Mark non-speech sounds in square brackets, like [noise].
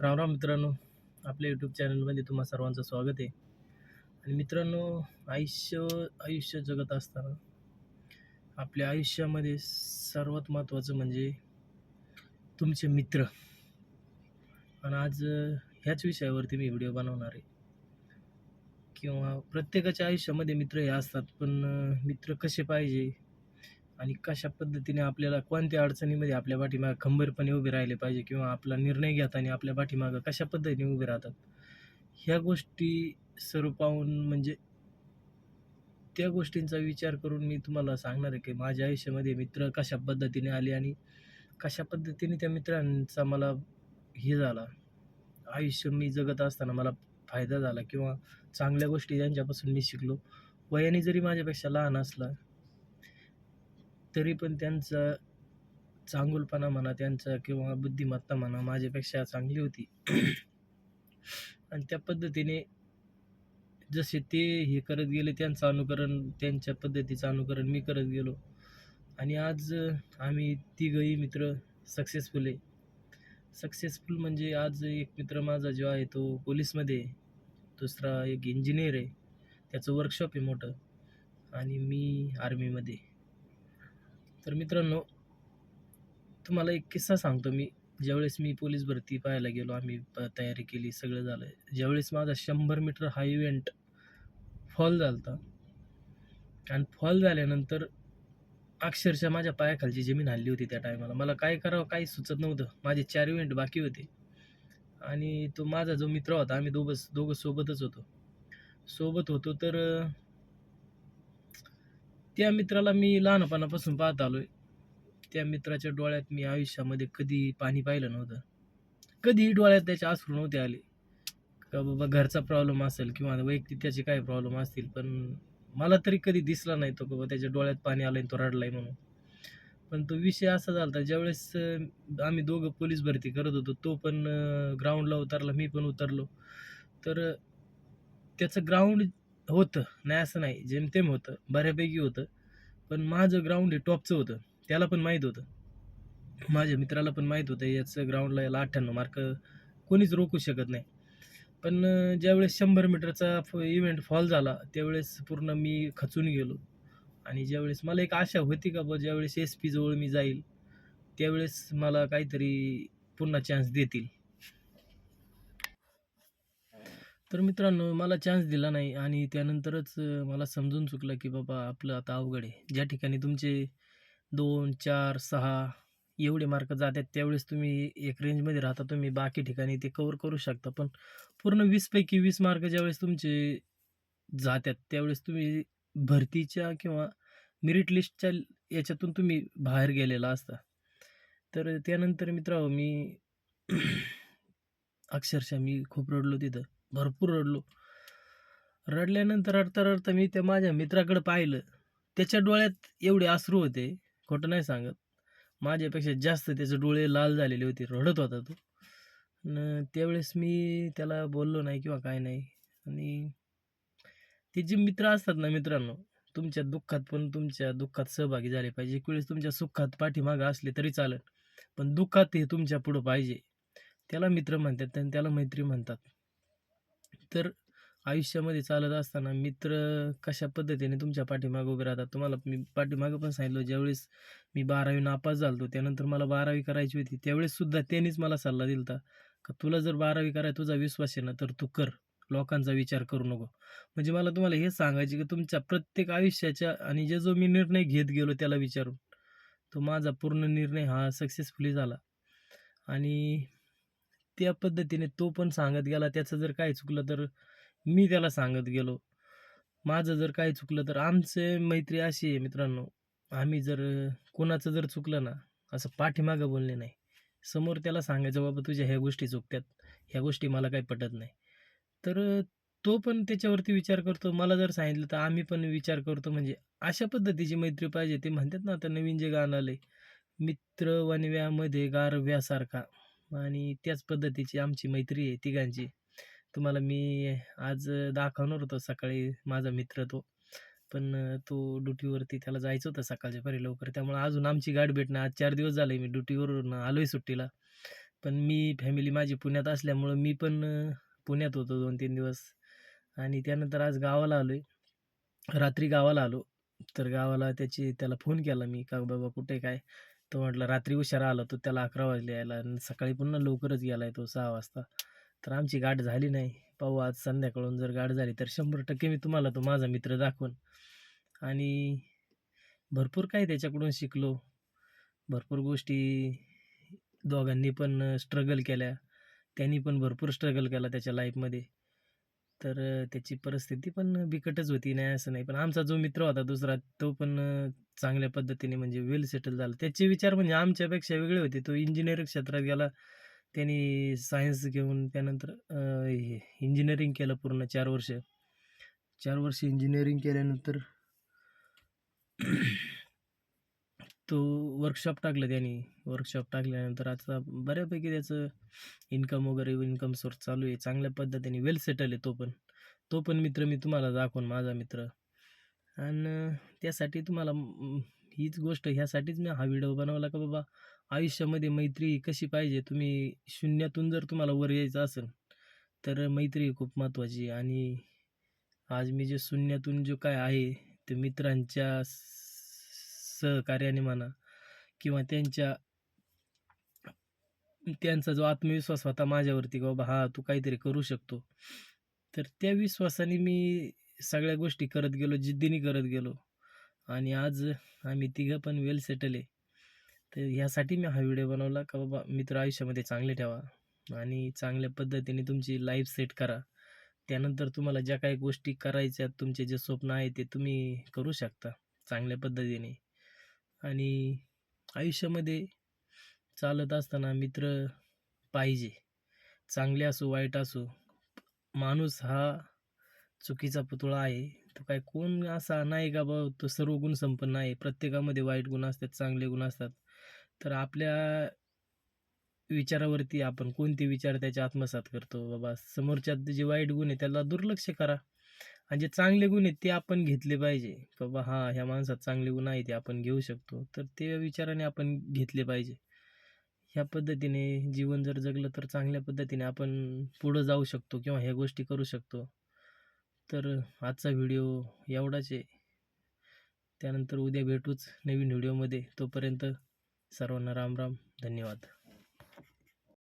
राम राम मित्रांनो आपल्या यूट्यूब चॅनलमध्ये तुम्हा सर्वांचं स्वागत आहे. आणि मित्रांनो आयुष्य आयुष्य जगत असताना आपल्या आयुष्यामध्ये सर्वात महत्त्वाचं म्हणजे तुमचे मित्र. आणि आज ह्याच विषयावरती मी व्हिडिओ बनवणार आहे. किंवा प्रत्येकाच्या आयुष्यामध्ये मित्र हे असतात पण मित्र कसे पाहिजे? आणि कशा पद्धतीने आपल्याला कोणत्या अडचणीमध्ये आपल्या पाठीमागं खंबीरपणे उभे राहिले पाहिजे किंवा आपला निर्णय घेताना आपल्या पाठीमागं कशा पद्धतीने उभे राहतात? ह्या गोष्टी सर्व पाहून म्हणजे त्या गोष्टींचा विचार करून मी तुम्हाला सांगणार आहे की माझ्या आयुष्यामध्ये मित्र कशा पद्धतीने आले आणि कशा पद्धतीने त्या मित्रांचा मला हे झाला. आयुष्य मी जगत असताना मला फायदा झाला किंवा चांगल्या गोष्टी त्यांच्यापासून मी शिकलो. वयाने जरी माझ्यापेक्षा लहान असला तरी पण त्यांचा चांगुलपणा म्हणा त्यांचा किंवा बुद्धिमत्ता म्हणा माझ्यापेक्षा चांगली होती. आणि त्या पद्धतीने जसे ते हे करत गेले त्यांचं अनुकरण त्यांच्या पद्धतीचं अनुकरण मी करत गेलो. आणि आज आम्ही तिघही मित्र सक्सेसफुल आहे. सक्सेसफुल म्हणजे आज एक मित्र माझा जो आहे तो पोलीसमध्ये दुसरा एक इंजिनियर आहे. त्याचं वर्कशॉप आहे मोठं. आणि मी आर्मीमध्ये तर मित्रांनो तुम्हाला एक किस्सा सांगतो मी. ज्यावेळेस मी पोलीस भरती पाहायला गेलो आम्ही प- तयारी केली सगळं झालं. ज्यावेळेस माझा शंभर मीटर हा इव्हेंट फॉल झाला होता आणि फॉल झाल्यानंतर अक्षरशः माझ्या पायाखालची जमीन हल्ली होती त्या टायमाला. मला काय करावं काही सुचत नव्हतं. माझे चार इव्हेंट बाकी होते. आणि तो माझा जो मित्र होता आम्ही दोघं दोघं सोबतच होतो. सोबत होतो तर त्या मित्राला मी लहानपणापासून पाहत आलोय. त्या मित्राच्या डोळ्यात मी आयुष्यामध्ये कधी पाणी पाहिलं नव्हतं. कधीही डोळ्यात त्याचे आसरू नव्हते आले. का बाबा घरचा प्रॉब्लेम असेल किंवा वैयक्तिक त्याचे काय प्रॉब्लेम असतील पण मला तरी कधी दिसला नाही तो बाबा त्याच्या डोळ्यात पाणी आलं तो रडलाय म्हणून. पण तो विषय असा झाला होता ज्यावेळेस आम्ही दोघं पोलीस भरती करत होतो तो पण ग्राउंडला उतरला मी पण उतरलो. तर त्याचं ग्राउंड होतं. नाही असं नाही. जेमतेम होतं. बऱ्यापैकी होतं. पण माझं ग्राउंड हे टॉपचं होतं. त्याला पण माहीत होतं. माझ्या मित्राला पण माहीत होतं. याचं ग्राउंडला याला अठ्ठ्याण्णव मार्क कोणीच रोखू शकत नाही. पण ज्यावेळेस शंभर मीटरचा फ इव्हेंट फॉल झाला त्यावेळेस पूर्ण मी खचून गेलो. आणि ज्यावेळेस मला एक आशा होती का बा ज्यावेळेस एस पी जवळ मी जाईल त्यावेळेस मला काहीतरी पुन्हा चान्स देतील. तर मित्रांनो मला चान्स दिला नाही आणि त्यानंतरच मला समजून चुकलं की बाबा आपलं आता अवघड आहे. ज्या ठिकाणी तुमचे दोन चार सहा एवढे मार्क जातात त्यावेळेस तुम्ही एक रेंजमध्ये राहता तुम्ही बाकी ठिकाणी ते कवर करू शकता. पण पूर्ण वीसपैकी वीस मार्क ज्यावेळेस तुमचे जातात त्यावेळेस तुम्ही भरतीच्या किंवा मेरिट लिस्टच्या याच्यातून तुम्ही बाहेर गेलेला असता. तर त्यानंतर मित्रांनो मी [clears throat] अक्षरशः मी खूप रडलो तिथं. भरपूर रडलो. रडल्यानंतर रडता रडता मी त्या माझ्या मित्राकडे पाहिलं. त्याच्या डोळ्यात एवढे अश्रू होते खोटं नाही सांगत. माझ्यापेक्षा जास्त त्याचे डोळे लाल झालेले होते रडत होता तो. न त्यावेळेस मी त्याला बोललो नाही किंवा काय नाही. आणि ते जे मित्र असतात ना मित्रांनो तुमच्या दुःखात पण तुमच्या दुःखात सहभागी झाले पाहिजे. एक वेळेस तुमच्या सुखात पाठीमागं असले तरी चालेल. पण दुःखात हे तुमच्या पुढं पाहिजे. त्याला मित्र म्हणतात आणि त्याला मैत्री म्हणतात. तर आयुष्यामध्ये चालत असताना मित्र कशा पद्धतीने तुमच्या पाठीमागं उभे राहतात? तुम्हाला मी पाठीमागं पण सांगितलं ज्यावेळेस मी बारावी नापास झालो त्यानंतर मला बारावी करायची होती त्यावेळेससुद्धा त्यांनीच मला सल्ला दिला होता का तुला जर बारावी कराय तुझा विश्वास आहे ना तर तू कर. लोकांचा विचार करू नको. म्हणजे मला तुम्हाला हे सांगायचे की तुमच्या प्रत्येक आयुष्याच्या आणि जे जो मी निर्णय घेत गेलो त्याला विचारून तो माझा पूर्ण निर्णय हा सक्सेसफुली झाला. आणि त्या पद्धतीने तो पण सांगत गेला. त्याचं जर काय चुकलं तर मी त्याला सांगत गेलो. माझं जर काय चुकलं तर आमचे मैत्री अशी आहे मित्रांनो. आम्ही जर कोणाचं जर चुकलं ना असं पाठीमागं बोलणे नाही. समोर त्याला सांगायचं बाबा तुझ्या ह्या गोष्टी चुकत्यात. ह्या गोष्टी मला काही पटत नाही. तर तो पण त्याच्यावरती विचार करतो. मला जर सांगितलं तर आम्ही पण विचार करतो. म्हणजे अशा पद्धतीची मैत्री पाहिजे. ते म्हणतात ना आता नवीन जे गाणं आले मित्र वनव्यामध्ये गारव्यासारखा. आणि त्याच पद्धतीची आमची मैत्री आहे तिघांची. तुम्हाला मी आज दाखवणार होतो सकाळी माझा मित्र तो. पण तो ड्युटीवरती त्याला जायचं होतं सकाळच्या परी लवकर. त्यामुळे अजून आमची गाठ भेटणं आज चार दिवस झाले मी ड्युटीवरून आलोय सुट्टीला. पण मी फॅमिली माझी पुण्यात असल्यामुळं मी पण पुण्यात होतो दोन तीन दिवस. आणि त्यानंतर आज गावाला आलो आहे रात्री गावाला आलो. तर गावाला त्याची त्याला फोन केला मी का बाबा कुठे काय? तो म्हटलं रात्री उशिरा आला तो त्याला अकरा वाजले यायला आणि सकाळी पुन्हा लवकरच गेला आहे तो सहा वाजता. तर आमची गाठ झाली नाही. पाहू आज संध्याकाळून जर गाठ झाली तर शंभर टक्के मी तुम्हाला तो माझा मित्र दाखवून. आणि भरपूर काही त्याच्याकडून शिकलो. भरपूर गोष्टी दोघांनी पण स्ट्रगल केल्या. त्यांनी पण भरपूर स्ट्रगल केला त्याच्या लाईफमध्ये तर त्याची परिस्थिती पण बिकटच होती नाही असं नाही. पण आमचा जो मित्र होता दुसरा तो पण चांगल्या पद्धतीने म्हणजे वेल सेटल झाला. त्याचे विचार म्हणजे आमच्यापेक्षा वेगळे होते. तो इंजिनिअरिंग क्षेत्रात गेला त्यांनी सायन्स घेऊन त्यानंतर इंजिनिअरिंग केलं पूर्ण चार वर्ष. चार वर्ष इंजिनिअरिंग केल्यानंतर [clears throat] तो वर्कशॉप टाकलं त्यांनी. वर्कशॉप टाकल्यानंतर आता बऱ्यापैकी त्याचं इन्कम वगैरे इन्कम सोर्स चालू आहे. चांगल्या पद्धतीने वेल सेटल आहे तो पण. तो पण मित्र मी तुम्हाला दाखवून माझा मित्र. आणि त्यासाठी तुम्हाला हीच गोष्ट ह्यासाठीच मी हा व्हिडिओ बनवला का बाबा? आयुष्यामध्ये मैत्री कशी पाहिजे? तुम्ही शून्यातून जर तुम्हाला वर यायचं असेल तर मैत्री खूप महत्त्वाची आणि आज मी जे शून्यातून जो काय आहे ते मित्रांच्या सहकार्याने म्हणा किंवा त्यांच्या त्यांचा जो आत्मविश्वास होता माझ्यावरती की बाबा हा तू काहीतरी करू शकतो. तर त्या विश्वासाने मी सगळ्या गोष्टी करत गेलो जिद्दीने करत गेलो. आणि आज आम्ही तिघं पण वेल सेटल आहे. तर ह्यासाठी मी हा व्हिडिओ बनवला का बाबा मित्र आयुष्यामध्ये चांगले ठेवा आणि चांगल्या पद्धतीने तुमची लाईफ सेट करा. त्यानंतर तुम्हाला ज्या काही गोष्टी करायच्या तुमचे जे स्वप्न आहे ते तुम्ही करू शकता चांगल्या पद्धतीने. आणि आयुष्यामध्ये चालत असताना मित्र पाहिजे. चांगले असो वाईट असो माणूस हा चुकीचा पुतळा आहे. तो काय कोण असा नाही का बा तो सर्व गुण संपन्न आहे. प्रत्येकामध्ये वाईट गुण असतात चांगले गुण असतात. तर आपल्या विचारावरती आपण कोणते विचार त्याचे आत्मसात करतो? बाबा समोरच्यात जे वाईट गुण आहे त्याला दुर्लक्ष करा. आणि जे चांगले गुण आहेत ते आपण घेतले पाहिजे. बाबा हा ह्या माणसात चांगले गुण आहे ते आपण घेऊ शकतो. तर ते विचाराने आपण घेतले पाहिजे. ह्या पद्धतीने जीवन जर जगलं तर चांगल्या पद्धतीने आपण पुढं जाऊ शकतो किंवा ह्या गोष्टी करू शकतो. तर आजचा व्हिडिओ एवढाच आहे. त्यानंतर उद्या भेटूच नवीन व्हिडिओमध्ये. तोपर्यंत सर्वांना राम राम. धन्यवाद.